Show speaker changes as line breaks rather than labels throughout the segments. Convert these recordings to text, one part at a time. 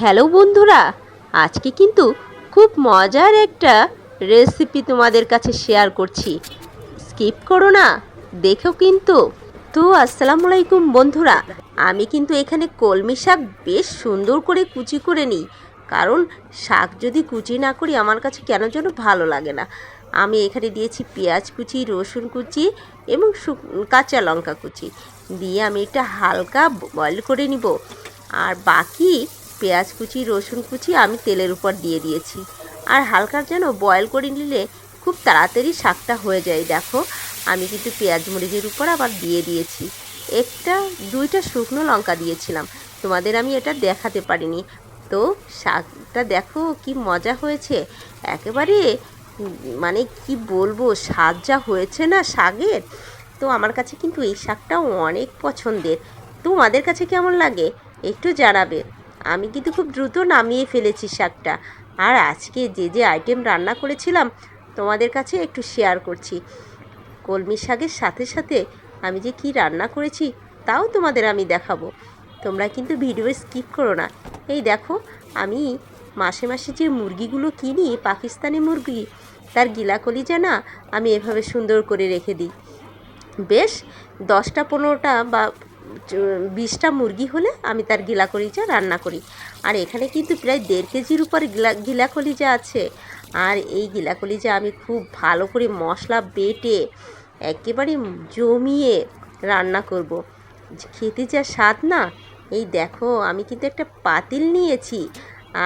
Hello বন্ধুরা, আজকে কিন্তু খুব মজার একটা রেসিপি তোমাদের কাছে শেয়ার করছি। স্কিপ করো না, দেখো কিন্তু। তো আসসালামু আলাইকুম বন্ধুরা, আমি কিন্তু এখানে কলমি শাক বেশ সুন্দর করে কুচি করে নিই, কারণ শাক যদি কুচি না করি আমার কাছে কেন যেন ভালো লাগে না। আমি এখানে দিয়েছি পেঁয়াজ কুচি, রসুন কুচি এবং কাঁচা লঙ্কা কুচি। দিয়ে আমি এটা হালকা বয়েল করে নিব। আর বাকি পেঁয়াজ কুচি, রসুন কুচি আমি তেলের উপর দিয়ে দিয়েছি। আর হালকা যেন বয়েল করে নিলে খুব তাড়াতাড়ি শাকটা হয়ে যায়। দেখো, আমি কিন্তু পেঁয়াজ মরিচের উপর আবার দিয়ে দিয়েছি। একটা, দুইটা শুকনো লঙ্কা দিয়েছিলাম। তোমাদের আমি এটা দেখাতে পারিনি। তো শাকটা দেখো কি মজা হয়েছে। একেবারে মানে কি বলব, স্বাদ যা হয়েছে না শাকের। তো আমার কাছে কিন্তু এই শাকটাও অনেক পছন্দের। তোমাদের কাছে কেমন লাগে? একটু জানাবে। আমি কিন্তু খুব দ্রুত নামিয়ে ফেলেছি শাকটা। আর আজকে যে যে আইটেম রান্না করেছিলাম, তোমাদের কাছে একটু শেয়ার করছি। কলমি শাকের সাথে সাথে আমি যে কি রান্না করেছি, তাও তোমাদের আমি দেখাবো। তোমরা কিন্তু ভিডিও স্কিপ করো না। এই দেখো, আমি মাসে মাসে যে মুরগিগুলো কিনি, পাকিস্তানি মুরগি, তার গিলা কলিজা না আমি এভাবে সুন্দর করে রেখে দিই। বেশ, দশটা, পনেরোটা বা বিশটা মুরগি হলে আমি তার গিলা কলিজা রান্না করি। আর এখানে কিন্তু প্রায় দেড় কেজির উপর গিলা গিলা কলিজা আছে। আর এই গিলা কলিজা আমি খুব ভালো করে মশলা বেটে একেবারে জমিয়ে রান্না করব। খেতে যা স্বাদ না? এই দেখো, আমি কিন্তু একটা পাতিল নিয়েছি।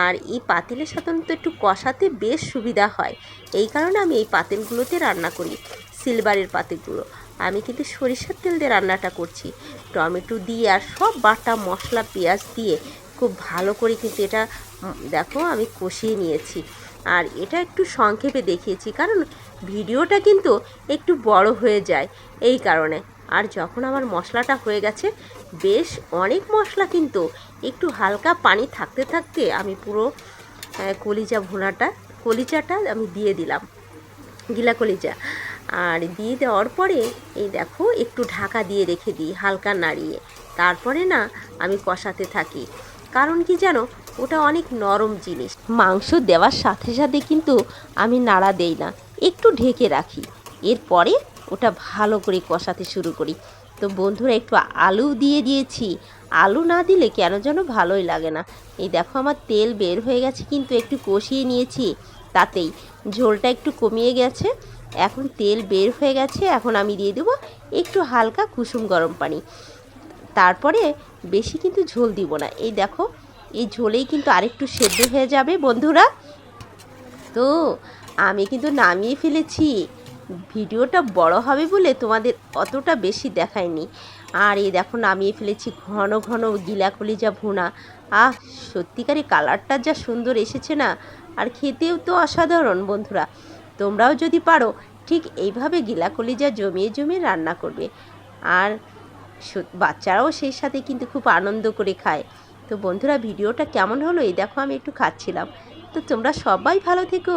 আর এই পাতিলের সাধারণত একটু কষাতে বেশ সুবিধা হয়। এই কারণে আমি এই পাতিলগুলোতে রান্না করি, সিলভারের পাতিলগুলো। আমি কিন্তু সরিষার তেল দিয়ে রান্নাটা করছি। টমেটো দিয়ে আর সব বাটা মশলা, পেঁয়াজ দিয়ে খুব ভালো করে কিন্তু এটা দেখো আমি কষিয়ে নিয়েছি। আর এটা একটু সংক্ষেপে দেখিয়েছি, কারণ ভিডিওটা কিন্তু একটু বড় হয়ে যায় এই কারণে। আর যখন আমার মশলাটা হয়ে গেছে, বেশ অনেক মশলা কিন্তু একটু হালকা পানি থাকতে থাকতে আমি পুরো কলিজা ভুনাটা, কলিজাটা আমি দিয়ে দিলাম। গিলা কলিজা। আর দিয়ে দেওয়ার পরে, এই দেখো, একটু ঢাকা দিয়ে রেখে দিই হালকা নাড়িয়ে। তারপরে না, আমি কষাতে থাকি। কারণ কি জানো, ওটা অনেক নরম জিনিস। মাংস দেওয়ার সাথে সাথে কিন্তু আমি নাড়া দেই না, একটু ঢেকে রাখি। এরপরে ওটা ভালো করে কষাতে শুরু করি। তো বন্ধুরা, একটু আলু দিয়ে দিয়েছি। আলু না দিলে কেন যেন ভালোই লাগে না। এই দেখো, আমার তেল বের হয়ে গেছে, কিন্তু একটু কষিয়ে নিয়েছি। তাতেই ঝোলটা একটু কমিয়ে গেছে। এখন তেল বের হয়ে গেছে, এখন আমি দিয়ে দেবো একটু হালকা কুসুম গরম পানি। তারপরে বেশি কিন্তু ঝোল দিব না। এই দেখো, এই ঝোলেই কিন্তু আরেকটু সেদ্ধ হয়ে যাবে বন্ধুরা। তো আমি কিন্তু নামিয়ে ফেলেছি। ভিডিওটা বড় হবে বলে তোমাদের অতটা বেশি দেখায়নি আর এই দেখো, নামিয়ে ফেলেছি ঘন ঘন গিলা কলিজা ভুনা। আহ সত্যিকারের কালারটা যা সুন্দর এসেছে না, আর খেতেও তো অসাধারণ বন্ধুরা। তোমরাও যদি পারো, ঠিক এইভাবে গিলা কলিজা জমিয়ে জমিয়ে রান্না করবে। আর বাচ্চারাও সেই সাথে কিন্তু খুব আনন্দ করে খায়। তো বন্ধুরা, ভিডিওটা কেমন হলো এই দেখো, আমি একটু খাচ্ছিলাম। তো তোমরা সবাই ভালো থেকো।